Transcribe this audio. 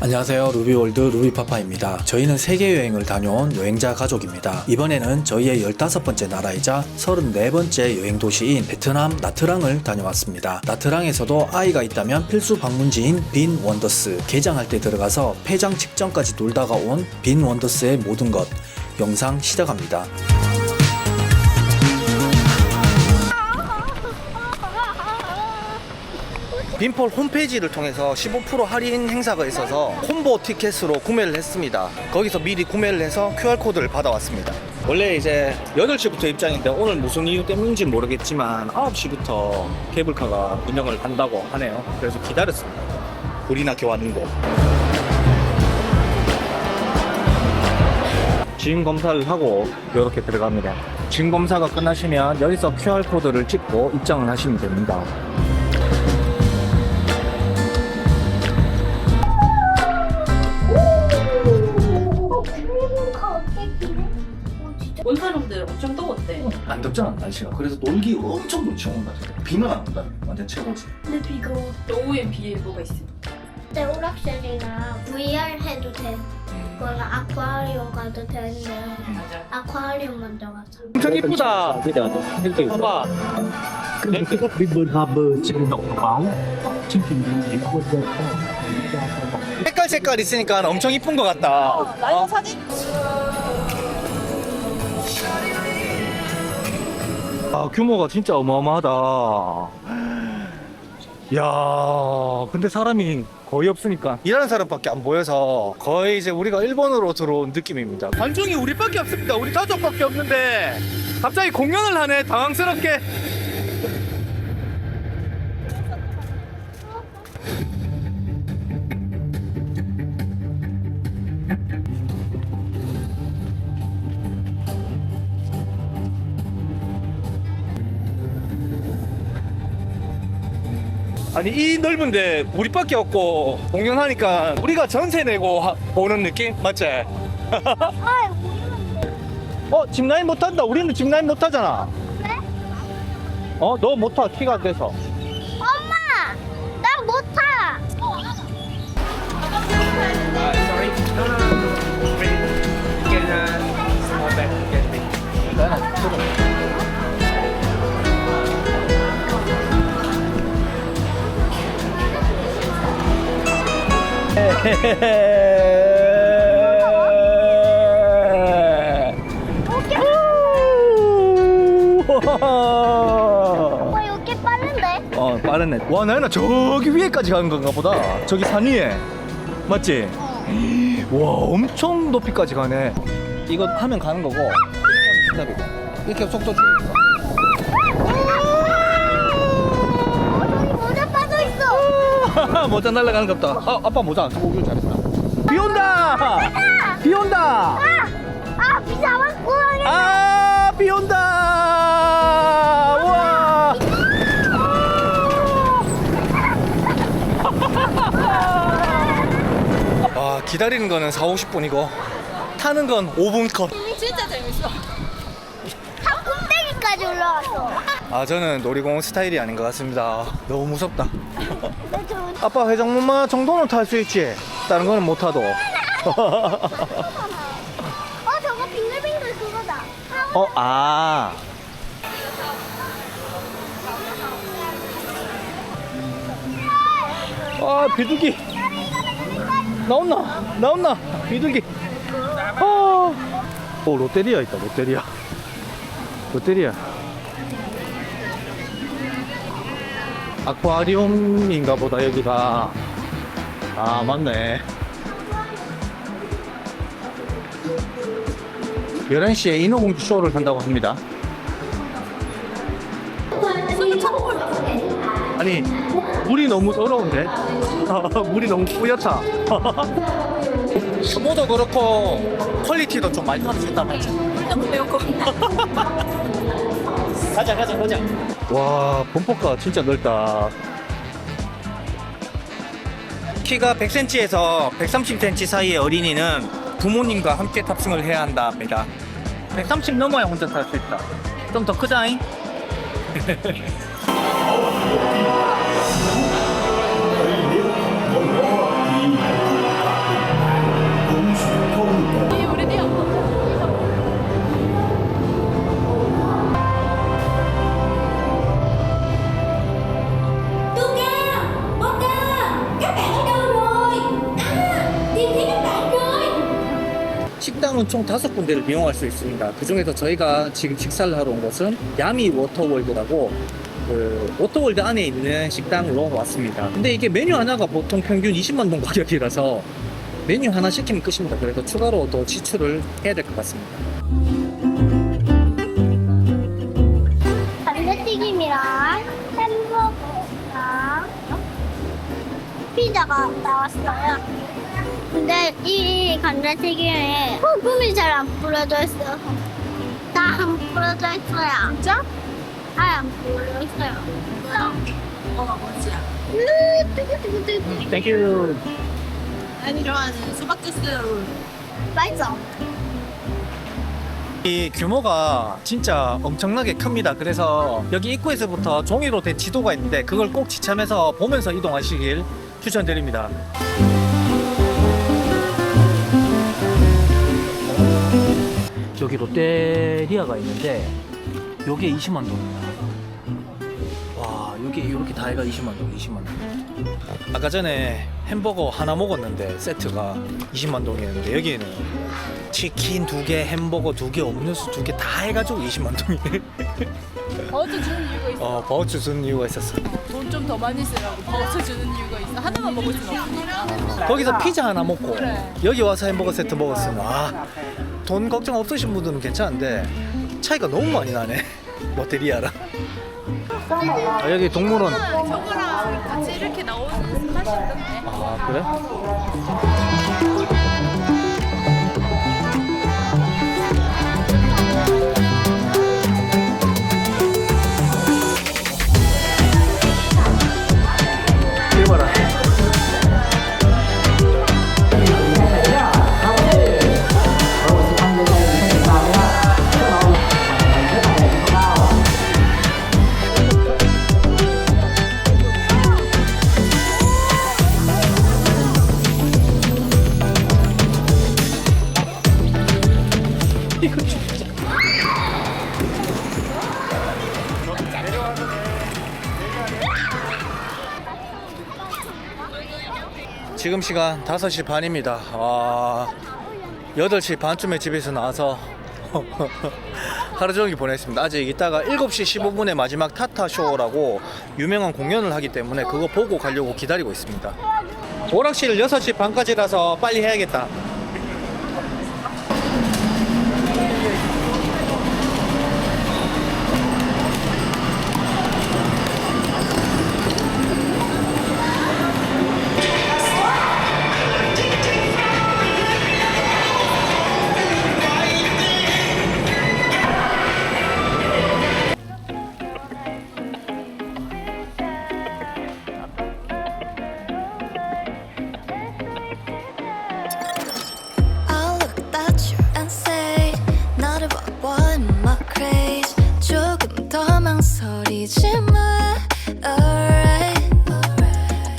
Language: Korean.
안녕하세요. 루비월드 루비파파입니다. 저희는 세계 여행을 다녀온 여행자 가족입니다. 이번에는 저희의 15번째 나라이자 34번째 여행 도시인 베트남 나트랑을 다녀왔습니다. 나트랑에서도 아이가 있다면 필수 방문지인 빈 원더스. 개장할 때 들어가서 폐장 직전까지 놀다가 온 빈 원더스의 모든 것 영상 시작합니다 빈폴 홈페이지를 통해서 15% 할인 행사가 있어서 콤보 티켓으로 구매를 했습니다. 거기서 미리 구매를 해서 QR코드를 받아왔습니다. 원래 이제 8시부터 입장인데 오늘 무슨 이유 때문인지 모르겠지만 9시부터 케이블카가 운영을 한다고 하네요. 그래서 기다렸습니다. 불이나 교환인고. 지인 검사를 하고 이렇게 들어갑니다. 지인 검사가 끝나시면 여기서 QR코드를 찍고 입장을 하시면 됩니다. 온 사람들 엄청 더웠대. 안 덥잖아 날씨가 그래서 놀기 엄청 좋지 오늘 같은 비만 안 온다 완전 최고지 근데 비가 오. 노후엔 비 예보가 있어. 때 오락실이나 VR 해도 돼. 그거는 아쿠아리움 가도 되는데 맞아. 아쿠아리움 먼저 가자. 엄청 이쁘다 봐봐 trên báo chương trình biểu diễn quân dân 색깔 색깔 있으니까 엄청 이쁜 것 같다 나이가 사진? 아 규모가 진짜 어마어마하다. 야 근데 사람이 거의 없으니까. 일하는 사람밖에 안 보여서 거의 이제 우리가 일본으로 들어온 느낌입니다. 관중이 우리밖에 없습니다. 우리 가족밖에 없는데 갑자기 공연을 하네. 당황스럽게 아니 이 넓은데 우리밖에 없고 공연하니까 우리가 전세 내고 하- 보는 느낌 맞지? 아, 어 짚라인 못 탄다. 우리는 짚라인 못 타잖아. 그래? 어너못 타. 키가 안 돼서. 오빠 이렇게 빠른데? 어 빠르네. 와 나연아 저기 위에까지 가는 건가 보다. 저기 산 위에. 맞지? 와 엄청 높이까지 가네. 이거 하면 가는 거고. 이렇게 하면. 이렇게 속도 줄. 모자 날아가는 거 없다. 아, 아빠 모자 안 쓰고 오길 잘했다. 비 온다! 비 온다! 아, 아, 비 잡았고. 아, 비 온다! 와! 아, 기다리는 거는 4, 50분이고 타는 건 5분 컷. 진짜 재밌어. 한 꼭대기까지 올라왔어. 아, 저는 놀이공원 스타일이 아닌 것 같습니다. 너무 무섭다. 아빠 회전목마 정도는 탈 수 있지. 다른 거는 못 타도. 어, 저거 빙글빙글 그거다. 아, 어, 아. 아, 비둘기. 나온나? 나온나? 비둘기. 아. 오, 롯데리아 있다, 롯데리아. 롯데리아. 아쿠아리움인가 보다, 여기가. 아, 맞네. 11시에 인어공주 쇼를 한다고 합니다. 아니, 물이 너무 더러운데? 물이 너무 뿌옇다. 규모도 그렇고, 퀄리티도 좀 많이 떨어졌단 말이 지. 배웠고. 가자, 가자, 가자. 와, 범퍼가 진짜 넓다. 키가 100cm에서 130cm 사이의 어린이는 부모님과 함께 탑승을 해야 한다 합니다. 130 넘어야 혼자 탈 수 있다. 좀 더 크자잉? 레스토랑은 총 다섯 군데를 이용할 수 있습니다. 그 중에서 저희가 지금 식사를 하러 온 곳은 야미 워터월드라고 그 워터월드 안에 있는 식당으로 왔습니다. 근데 이게 메뉴 하나가 보통 평균 20만 동 가격이라서 메뉴 하나 시키면 끝입니다. 그래서 추가로 더 지출을 해야 될 것 같습니다. 감자튀김이랑 햄버거랑 피자가 나왔어요. 근데 이 감자튀김에 소금이 잘 안 뿌려져 있어요. 다안 뿌려져 있어요. 진짜? 아안 뿌려져 있어요. 뭐가 뭐지야? 으, 뜨거뜨거뜨거. 땡큐. 아니 좋아하는 수박 주스. 맛있어. 이 규모가 진짜 엄청나게 큽니다. 그래서 여기 입구에서부터 종이로 된 지도가 있는데 그걸 꼭 지참해서 보면서 이동하시길 추천드립니다. 여기 롯데리아가 있는데 요게 20만 동입니다. 와, 여기 이렇게 다 해가 20만 동, 20만 동. 아까 전에 햄버거 하나 먹었는데 세트가 20만 동이었는데 여기는 치킨 두 개, 햄버거 두 개, 음료수 두 개 다 해가지고 20만 동이네. 버즈 주는 이유가 있어. 어, 버츠 주는 이유가 있었어. 돈 좀 더 많이 쓰라고 버즈 주는 이유가 있어. 하나만 먹을 수는 없으니까. 거기서 피자 하나 먹고 그래. 여기 와서 햄버거 세트 먹었으면 아, 돈 걱정 없으신 분들은 괜찮은데 차이가 너무 많이 나네. 롯데리아랑. 아, 여기 동물원. 저거랑 같이 이렇게 나오는 맛이 있던데. 아, 그래? 지금 시간 5시 반입니다. 와, 8시 반쯤에 집에서 나와서 하루 종일 보냈습니다. 아직 이따가 7시 15분에 마지막 타타 쇼라고 유명한 공연을 하기 때문에 그거 보고 가려고 기다리고 있습니다. 오락실 6시 반까지라서 빨리 해야겠다.